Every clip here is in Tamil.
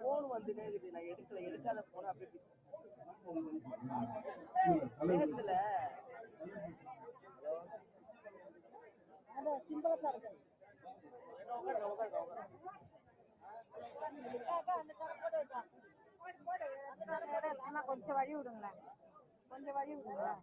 போன் வந்துட்டே இருக்குது நான் எடுக்கல எடுக்காத போன அப்படியே பேசல அண்ணா கொஞ்சம் வழி விடுங்களேன் கொஞ்சம் வழி விடுங்களேன்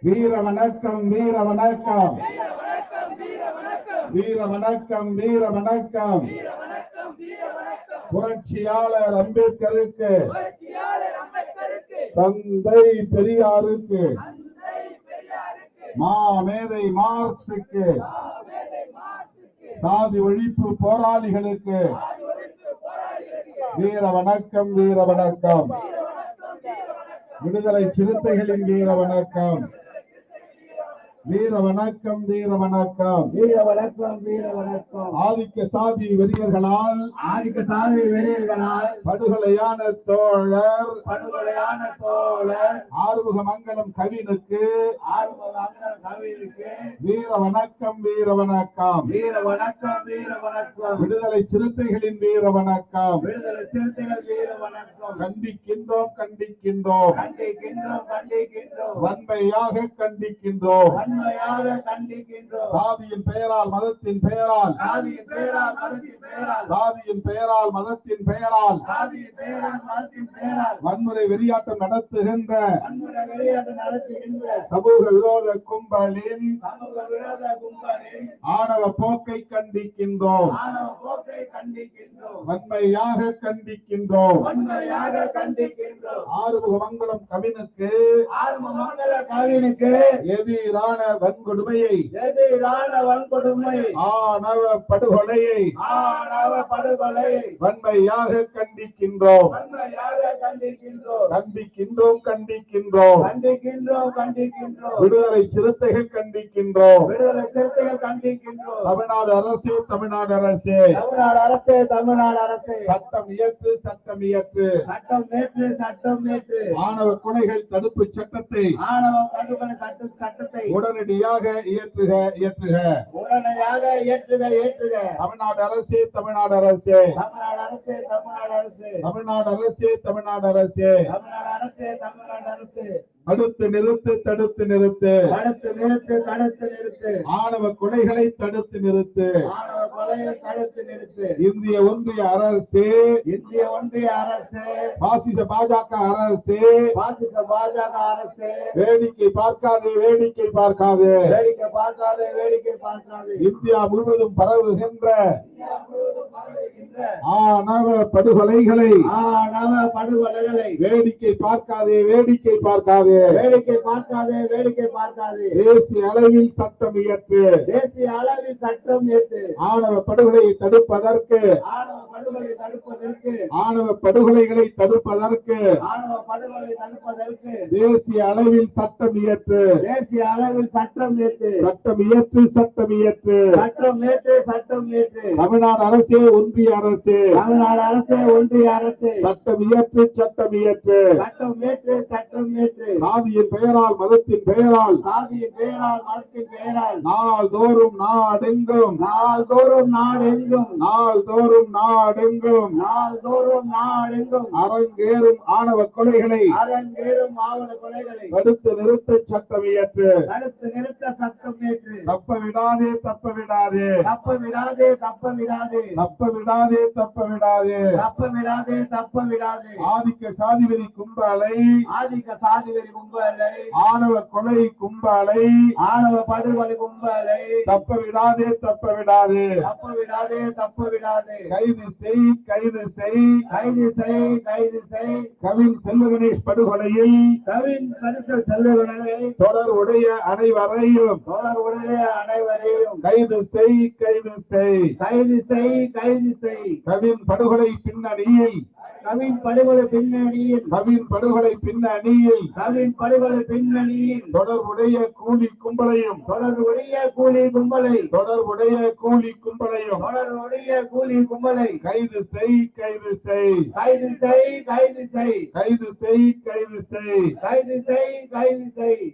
வீர வணக்கம் வீர வணக்கம். வீர வணக்கம் வீர வணக்கம். புரட்சியாளர் அம்பேத்கருக்கு. தந்தை பெரியாருக்கு. மாமேதை மார்க்சுக்கு சாதி ஒழிப்பு போராளிகளுக்கு. வீர வணக்கம் வீர வணக்கம். விடுதலை சிறுத்தைகளின் வீர வணக்கம். வீர வணக்கம் வீர வணக்கம் வீர வணக்கம் வீர வணக்கம் ஆதிக்க சாதி வெறியர்களால் ஆதிக்க சாதி வெறியர்களால் படுகொலையான தோழர் படுகொலையான தோழர் ஆறுமுக மங்கலம் கவினுக்கு ஆர்வமாக கவிதைக்கு வீர வணக்கம் வீர வணக்கம் வீர வணக்கம் வீர வணக்கம் விடுதலை சிறுத்தைகளின் வீர வணக்கம் விடுதலை சிறுத்தைகள் வீர வணக்கம் கண்டிக்கின்றோம் கண்டிக்கின்றோம். கண்டிக்கின்றோம் கண்டிக்கின்றோம். வன்மையாக கண்டிக்கின்றோம். வன்மையாக கண்டிக்கின்றோம். சாதியின் பெயரால் மதத்தின் பெயரால். சாதியின் பெயரால் மதத்தின் பெயரால். சாதியின் பெயரால் மதத்தின் பெயரால். சாதியின் பெயரால் மதத்தின் பெயரால். வன்முறை வெறியாட்டம் நடத்துகின்ற. வன்முறை வெளியாட்டு நடத்துகின்ற. சமூக விரோத கும்பலின் சமூக விரோத கும்பலின் ஆணவ போக்கை கண்டிக்கின்றோம். ஆணவ போக்கை கண்டிக்கின்றோம். வன்மையாக கண்டிக்கின்றோம். வன்மையாக கண்டிக்கின்றோம். ஆறுமுகமங்கலம் கவினுக்கு ஆர்ம மங்கள கவினுக்கு எதிரான வன்கொடுமையை எதிரான வன்கொடுமை? ஆணவ படுகொலையை ஆணவ படுகொலை வன்மையாக கண்டிக்கின்றோம். வன்மையாக கண்டிக்கின்றோம். கண்டிக்கின்றோம் கண்டிக்கின்றோம். கண்டிக்கின்றோம் கண்டிக்கின்றோம். விடுதலை சிறுத்தைகள் கண்டிக்கின்றோம். விடுதலை சிறுத்தைகள் கண்டிக்கின்றோம். தமிழ்நாடு அரசு தமிழ்நாடு அரசு. தமிழ்நாடு அரசு தமிழ்நாடு அரசு. சட்டம் இயற்று சட்டம் இயற்று. சட்டம் நேற்று சட்டம் நேற்று ஆணவ கொலைகள் தடுப்பு சட்டத்தை ஆணவம் கண்டுகொலை சட்ட சட்டத்தை உடனடியாக இயற்றுக இயற்றுக. உடனடியாக ஏற்றுக ஏற்றுக தமிழ்நாடு அரசு தமிழ்நாடு அரசு. தமிழ்நாடு அரசு தமிழ்நாடு அரசு. தமிழ்நாடு அரசு தமிழ்நாடு தமிழ்நாடு அரசு. தமிழ்நாடு அரசு தமிழ்நாடு அரசு. தடுத்து நிறுத்து தடுத்து நிறுத்து. தடுத்து நிறுத்து தடுத்து நிறுத்து. ஆணவ கொலைகளை தடுத்து நிறுத்து. ஆணவ கொலையை தடுத்து நிறுத்து. இந்திய ஒன்றிய அரசு. இந்திய ஒன்றிய அரசு. பாசிச பாஜக அரசு. பாசிச பாஜக அரசு. வேடிக்கை பார்க்காதே வேடிக்கை பார்க்காதே. வேடிக்கை பார்க்காதே வேடிக்கை பார்க்காதே. இந்தியா முழுவதும் பரவுகின்ற இந்தியா முழுவதும் பரவுகின்ற ஆணவ படுகொலைகளை. ஆணவ படுகொலைகளை. வேடிக்கை பார்க்காதே வேடிக்கை பார்க்காதே. வேடிக்கை பார்க்காதே வேடிக்கை பார்க்காதே. தேசிய அளவில் சட்டம் இயற்று. தேசிய அளவில் சட்டம் ஏற்று ஆணவ படுகொலையை தடுப்பதற்கு. ஆணவ படுகொலை தடுப்பதற்கு. ஆணவ படுகொலைகளை தடுப்பதற்கு. ஆணவ படுகொலை தடுப்பதற்கு. தேசிய அளவில் சட்டம் இயற்று. தேசிய அளவில் சட்டம் ஏற்று சட்டம் இயற்று சட்டம் இயற்று. சட்டம் ஏற்று சட்டம் ஏற்று தமிழ்நாடு அரசு ஒன்றிய அரசு. தமிழ்நாடு அரசு ஒன்றிய அரசு. சட்டம் இயற்று சட்டம் இயற்று. சட்டம் ஏற்று சட்டம் ஏற்று சாதியின் பெயரால் மதத்தின் பெயரால். சாதியின் பெயரால் மதத்தின் பெயரால். நாள்தோறும் நாடெங்கும். நாள்தோறும் நாடெங்கும். நாள்தோறும் நாடெங்கும். நாள்தோறும் நாடெங்கும். அரங்கேறும் ஆணவ கொலைகளை. அரங்கேறும் ஆவண கொலைகளை. தடுத்து நிறுத்த சட்டம் இயற்று. தடுத்து நிறுத்த சட்டம் ஏற்று தப்ப விடாதே தப்ப விடாதே தப்ப விடாதே தப்ப விடாதே தப்ப விடாதே தப்ப விடாதே தப்ப விடாதே தப்ப விடாதே ஆதிக்க சாதிவெறி கும்பலை. ஆதிக்க சாதிவெறி ஆணவ கொலை கும்பலை. ஆணவ படுகொலை கும்பலை. தப்ப விடாதே தப்ப விடாதே தப்ப விடாதே தப்ப விடாதே கைது செய் கைது செய் கைது செய் கைது செய் கவின் செல்வ கணேஷ் படுகொலையில். கவின் கருத்து செல்லுகளை தொடர் உடைய அனைவரையும். தொடர்புடைய அனைவரையும். கைது செய் கைது செய் கைது செய் கைது செய் கவின் படுகொலை பின்னணியில். கவின் படுகொலை பின்னணியில் கவின் படுகொலை பின்னணியில் கவின் படுகொலை பின்னணியில் தொடர்புடைய கூலி கும்பலையும் தொடர்புடைய கூலி கும்பலை தொடர்புடைய கூலி கும்பலையும் தொடர்புடைய கூலி கும்பலை கைது செய் கைது செய் கைது செய் கைது செய் கைது செய் கைது செய். கைது செய் கைது செய்.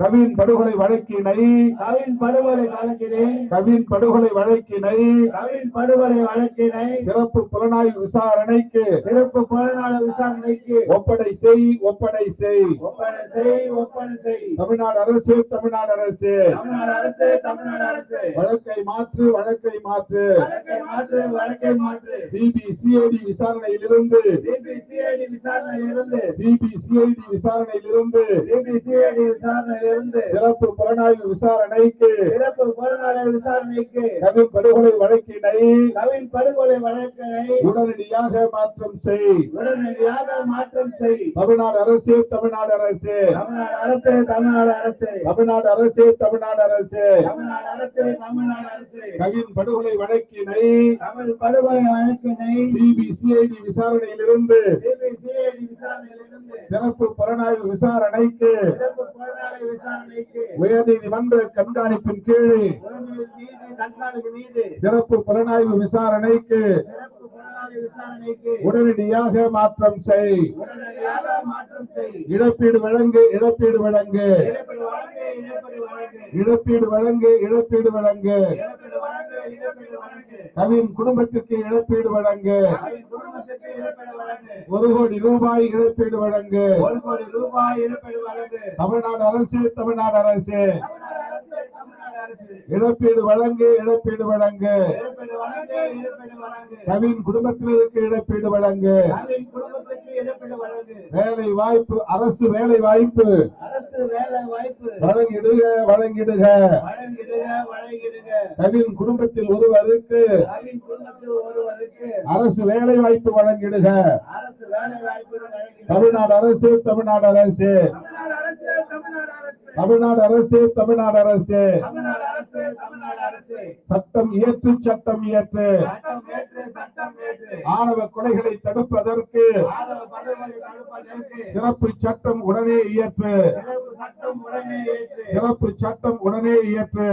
கவின் படுகொலை வழக்கினை கவின் படுகொலை வழக்கினை கவின் படுகொலை வழக்கினை கவின் படுகொலை வழக்கினை சிறப்பு புலனாய்வு விசாரணைக்கு சிறப்பு புலனாய்வு விசாரணைக்கு ஒப்படை செய் ஒப்படை செய். ஒப்படை செய் ஒப்படை செய். தமிழ்நாடு அரசு தமிழ்நாடு அரசு. தமிழ்நாடு அரசு தமிழ்நாடு அரசு. வழக்கை மாற்று வழக்கை மாற்று. வழக்கை மாற்று வழக்கை மாற்று. சிபிசிஐடி விசாரணையிலிருந்து. சிபிசிஐடி விசாரணையிலிருந்து. சிபிசிஐடி விசாரணையிலிருந்து. சிபிசிஐடி விசாரணையிலிருந்து. சிறப்பு புலனாய்வு விசாரணைக்கு சிறப்பு புலனாய்வு விசாரணைக்கு கவின் படுகொலை வழக்கினை கவின் படுகொலை வழக்கினை உடனடியாக மாற்றம் செய். உடனடியாக மாற்றம் செய். தமிழ்நாடு அரசு தமிழ்நாடு அரசு. தமிழ்நாடு அரசு தமிழ்நாடு அரசு. தமிழ்நாடு அரசு தமிழ்நாடு அரசு. தமிழ்நாடு அரசு தமிழ்நாடு அரசு. கவின் படுகொலை வழக்கினை தமிழ் படுகொலை வழக்கினை சிபிசிஐடி விசாரணையிலிருந்து சிபிசிஐடி விசாரணையிலிருந்து சிறப்பு புலனாய்வு விசாரணைக்கு சிறப்பு புலனாய்வு உயர் நீதிமன்ற கண்காணிப்பின் கீழ் சிறப்பு புலனாய்வு விசாரணைக்கு உடனடியாக மாற்றம் செய். இழப்பீடு வழங்கு இழப்பீடு வழங்கு. இழப்பீடு வழங்கு இழப்பீடு வழங்கு. கவின் குடும்பத்திற்கு இழப்பீடு வழங்கு. ஒரு கோடி ரூபாய் இழப்பீடு வழங்கு. தமிழ்நாடு அரசு தமிழ்நாடு அரசு. இழப்பீடு வழங்கு இழப்பீடு வழங்கு. கவின் குடும்பத்தினருக்கு இழப்பீடு வழங்கு. வேலை வாய்ப்பு அரசு வேலை வாய்ப்பு. வழங்கிடுக வழங்கிடுக. கவின் குடும்பத்தில் ஒருவருக்கு அரசு வேலை வாய்ப்பு வழங்கிடுக. தமிழ்நாடு அரசு தமிழ்நாடு அரசு. தமிழ்நாடு அரசு தமிழ்நாடு அரசு. சட்டம் இயற்று சட்டம் இயற்று ஆணவ கொலைகளை தடுப்பதற்கு சிறப்பு சட்டம் உடனே இயற்று. சிறப்பு சட்டம் உடனே இயற்று.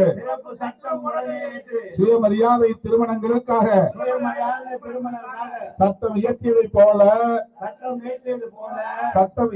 சுயமரியாதை திருமணங்களுக்காக சட்டம் இயற்றியது போல சட்டம் இயற்றியது போல. சட்டம்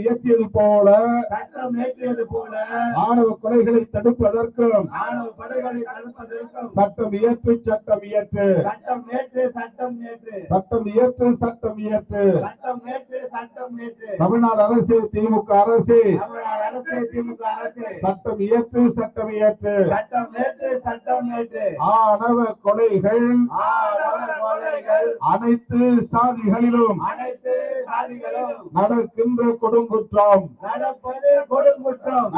இயற்றியது போல. ஆணவ கொலைகளை தடுப்பதற்கும் ஆணவ படுகொலை தடுப்பதற்கும் சட்டம் இயற்று சட்டம் இயற்று. சட்டம் ஏற்று சட்டம் ஏற்று. சட்டம் இயற்று சட்டம் இயற்று. சட்டம் ஏற்று சட்டம் ஏற்று. தமிழ்நாடு அரசு திமுக அரசு. தமிழ்நாடு அரசு திமுக அரசு. சட்டம் இயற்று சட்டம் இயற்று. சட்டம் ஏற்று சட்டம் ஏற்று. ஆணவ கொலைகள் ஆணவ கொலைகள் அனைத்து சாதிகளிலும் அனைத்து சாதிகளும் நடக்கின்ற கொடுங்குற்றம். நடப்பது கொடுங்குற்றம்.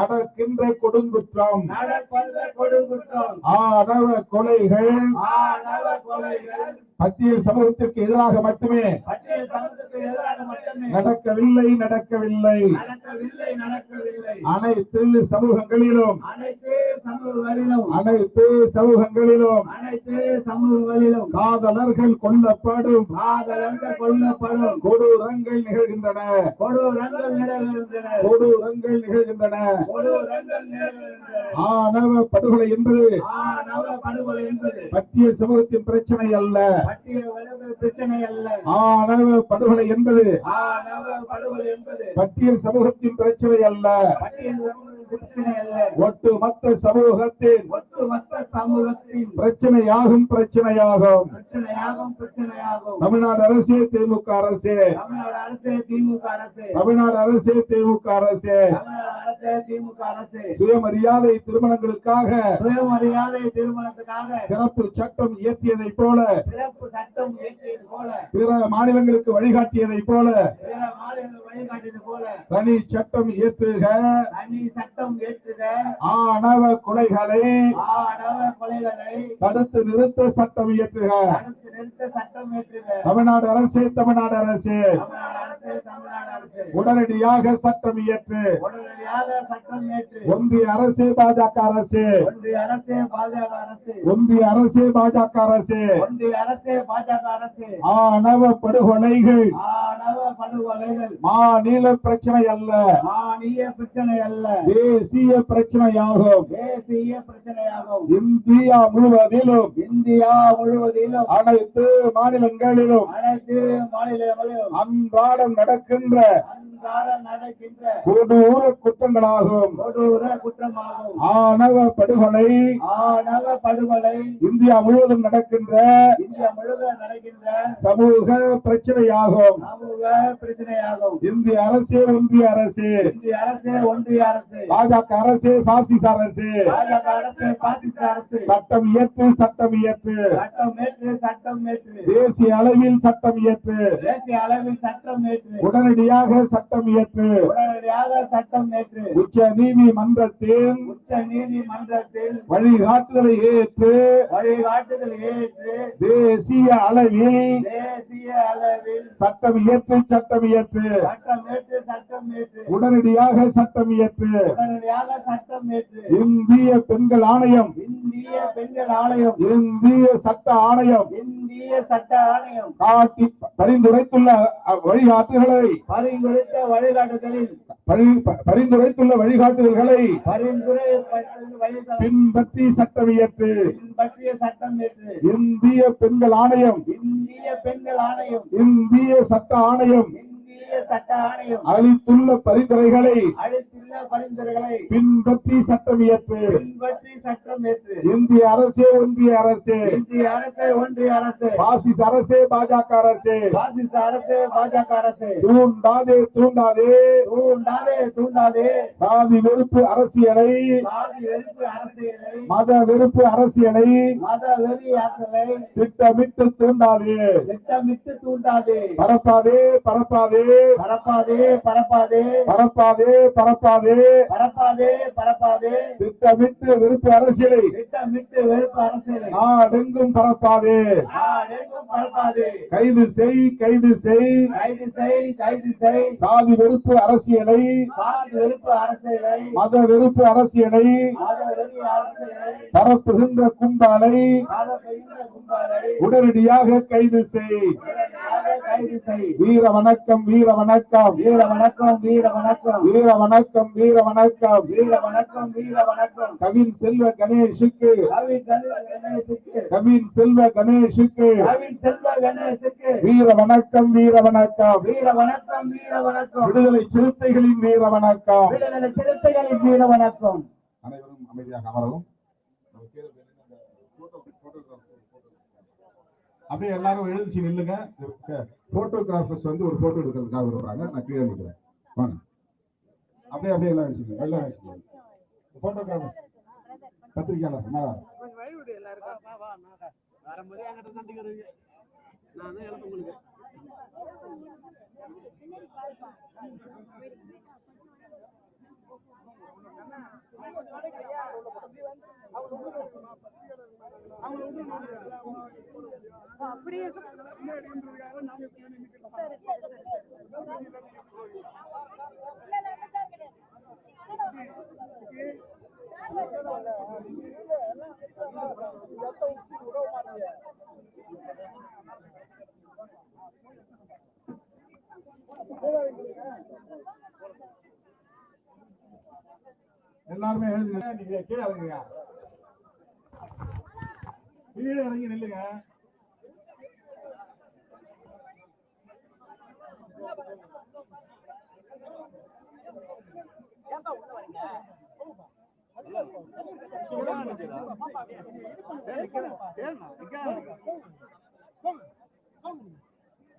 நடக்கின்ற கொடுங்குற்றம். நடப்பது கொடுங்குற்றம். ஆணவ கொலைகள். ஆணவ கொலைகள். சமூகத்திற்கு எதிராக மட்டுமே நடக்கவில்லை நடக்கவில்லை. நடக்கவில்லை நடக்கவில்லை. அனைத்து சமூகங்களிலும். அனைத்து சமூகங்களிலும். அனைத்து சமூகங்களிலும். அனைத்து சமூகங்களிலும். காதலர்கள் கொல்லப்படும். காதலர்கள் கொல்லப்படும். கொடூரங்கள் நிகழ்கின்றன. கொடூரங்கள் நிகழ்கின்றன. கொடூரங்கள் நிறைவேறுகின்றன ஆணவ படுகொலை என்பது பட்டியல் சமூகத்தின் பிரச்சனை அல்ல. பிரச்சனை அல்ல. ஆணவ படுகொலை என்பது பட்டியல் சமூகத்தின் பிரச்சனை அல்ல. ஒட்டுமொத்த சமூகத்தின் ஒட்டுமொத்த சமூகத்தின் பிரச்சனையாகும் பிரச்சனையாகும். பிரச்சனையாகும் பிரச்சனையாகும். தமிழ்நாடு அரசு திமுக அரசு. தமிழ்நாடு அரசு திமுக அரசு. தமிழ்நாடு அரசு திமுக அரசு. திமுக அரசு. சுயமரியாதை திருமணங்களுக்காக சுயமரியாதை திருமணத்துக்காக சிறப்பு சட்டம் இயற்றியதை போல சிறப்பு சட்டம் இயற்றியது போல பிற மாநிலங்களுக்கு வழிகாட்டியதை போல பிற மாநிலங்கள் வழிகாட்டியது போல தனி சட்டம் இயற்றுக தனி சட்டம் ஏற்றுக. ஆணவ கொலைகளை ஆடவ கொலைகளை தடுத்து நிறுத்த சட்டம் இயற்றுக தடுத்து நிறுத்த சட்டம் ஏற்றுக. தமிழ்நாடு அரசு தமிழ்நாடு அரசு. உடனடியாக சட்டம் இயற்று. ஒன்றிய அரசு பாஜக அரசு. ஒன்றிய அரசு பாஜக அரசு. ஆணவ படுகொலைகள். மாநில பிரச்சனை அல்ல. மாநில பிரச்சனை அல்ல. தேசிய பிரச்சனையாகும். தேசிய பிரச்சனையாகும். இந்தியா முழுவதிலும். இந்தியா முழுவதிலும். அனைத்து மாநிலங்களிலும். அனைத்து மாநிலங்களிலும். அன்றாடம் நடக்கின்ற கொடூர குற்றங்களாகும். குற்றமாகும். ஆணவ படுகொலை. ஆணவ படுகொலை. இந்தியா முழுவதும் நடக்கின்ற இந்தியா முழுவதும் நடக்கின்ற சமூக பிரச்சனையாகும். சமூக பிரச்சனையாகும். இந்திய அரசு ஒன்றிய அரசு. இந்திய அரசு ஒன்றிய அரசு. பாஜக அரசு பாசிச அரசு. பாஜக அரசு பாகிஸ்தான் அரசு. சட்டம் இயற்று சட்டம் இயற்று. சட்டம் ஏற்று சட்டம் ஏற்று தேசிய அளவில் சட்டம் இயற்று. தேசிய அளவில் சட்டம் ஏற்று உடனடியாக சட்டம் இயற்று. உடனடியாக சட்டம் ஏற்று உச்ச நீதிமன்றத்தின் உச்ச நீதிமன்றத்தில் வழிகாட்டுதலை ஏற்று. வழிகாட்டுதல் ஏற்று. தேசிய அளவில் தேசிய அளவில் சட்டம் இயற்று சட்டம் இயற்று. சட்டம் ஏற்று சட்டம் ஏற்று. உடனடியாக சட்டம் இயற்று. உடனடியாக சட்டம் ஏற்று. இந்திய பெண்கள் ஆணையம். இந்திய பெண்கள் ஆணையம். இந்திய சட்ட ஆணையம். இந்திய சட்ட ஆணையம். காட்டி பரிந்துரைத்துள்ள அ, வழிகாட்டுதல்களை. பரிந்துரைத்த வழிகாட்டுதலில். பரிந்துரைத்துள்ள வழிகாட்டுதல்களை பின்பற்றி சட்டம் இயற்று. பற்றிய சட்டம் ஏற்று இந்திய பெண்கள் ஆணையம். இந்திய பெண்கள் ஆணையம். இந்திய சட்ட ஆணையம். சட்ட ஆணையம். அளித்துள்ள பரிந்துரைகளை அளித்துள்ள பரிந்துரைகளை பின்பற்றி சட்டம் இயற்று. பின்பற்றி சட்டம் ஏற்று இந்திய அரசு ஒன்றிய அரசு. இந்திய அரசு ஒன்றிய அரசு. பாசிச அரசு பாஜக அரசு. பாசிச அரசு பாஜக அரசு. தூண்டாதே தூண்டாதே. தூண்டாதே தூண்டாதே. சாதி வெறுப்பு அரசியலை. சாதி வெறுப்பு அரசியலை. மத வெறுப்பு அரசியலை. மத வெறி அரசலை திட்டமிட்டு தூண்டாதே. திட்டமிட்டு தூண்டாதே. பரப்பாதே பரப்பாதே. பரப்பாதே பரப்பாதே பரப்பாதே. பரப்பாதே பரப்பாதே. பரப்பாதே திட்டமிட்டு வெறுப்பு அரசியலை. திட்டமிட்டு வெறுப்பு அரசியலை. நாடெங்கும் பரப்பாதே. நாடெங்கும் பரப்பாதே. கைது செய் கைது செய். கைது செய் கைது செய். சாதி வெறுப்பு அரசியலை. சாதி வெறுப்பு அரசியலை. மத வெறுப்பு அரசியலை. மத வெறி அரசியலை. பரப்புகின்ற கும்பலை உடனடியாக கைது செய். வீர வணக்கம் வீர வணக்கம் வீர வணக்கம் வீர வணக்கம் வீர வணக்கம் வீர வணக்கம் வீர வணக்கம் வீர வணக்கம் கவின் செல்வ கணேஷுக்கு. கவின் செல்வ கணேஷுக்கு. கவின் செல்வ கணேசுக்கு வீர வணக்கம் வீர வணக்கம் வீர வணக்கம் வீர வணக்கம் விடுதலை சிறுத்தைகளின் வீர வணக்கம் விடுதலை சிறுத்தைகளின் வீர வணக்கம் அனைவரும் அமைதியாக அமரவும். அப்படியே எல்லாரும் எழுந்துச்சு நில்லுங்க போட்டோகிராஃபர்ஸ் வந்து ஒரு போட்டோ எடுக்கிறதுக்காக வருவாங்க நான் கீழே நிற்கிறேன் வாங்க அப்படியே அப்படியே எல்லாம் வச்சுக்கோங்க எல்லாம் வச்சுக்கோங்க போட்டோகிராஃபர் பத்திரிக்கையாளர் மேல வரும்போது அப்படியே உதவ மாட்டீங்க எல்லாருமே எழுதுங்க நீங்க கீழே இறங்குங்க. கீழே இறங்கி நில்லுங்க. ஏன்டா உள்ள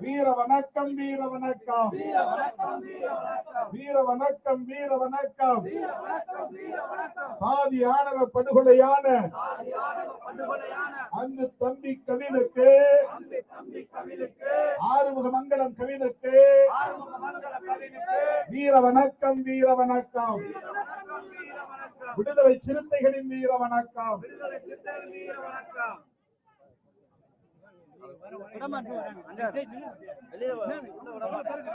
வீர வணக்கம் வீர வணக்கம் வீர வணக்கம் வீர வணக்கம் சாதி ஆணவ படுகொலையான அங்கு தம்பி கவினுக்கு ஆறுமுக மங்கலம் கவினுக்கு வீர வணக்கம் வீர வணக்கம் விடுதலை சிறுத்தைகளின் வீர வணக்கம் அங்க, வெளியே வா. உள்ள விட மாட்டேன்.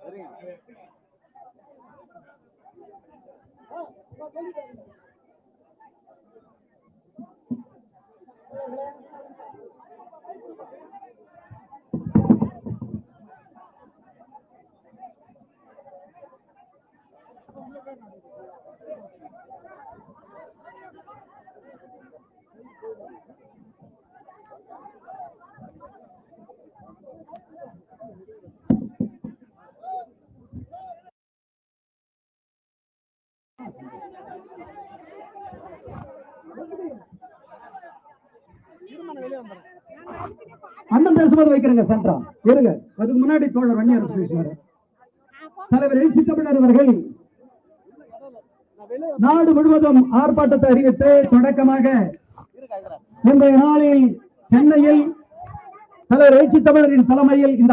சரிங்க. அண்ணன் பேசும்போது வைக்கிறேங்க சென்றா இருங்க. அதுக்கு முன்னாடி தோழர் வன்னியர் பேசுவாரு. தலைவர் எழுச்சி தமிழர் அவர்கள் நாடு முழுவதும் ஆர்ப்பாட்டத்தை அறிவித்து தொடக்கமாக இன்றைய நாளில் சென்னையில் தலைவர் எழுச்சி தமிழரின் தலைமையில் இந்த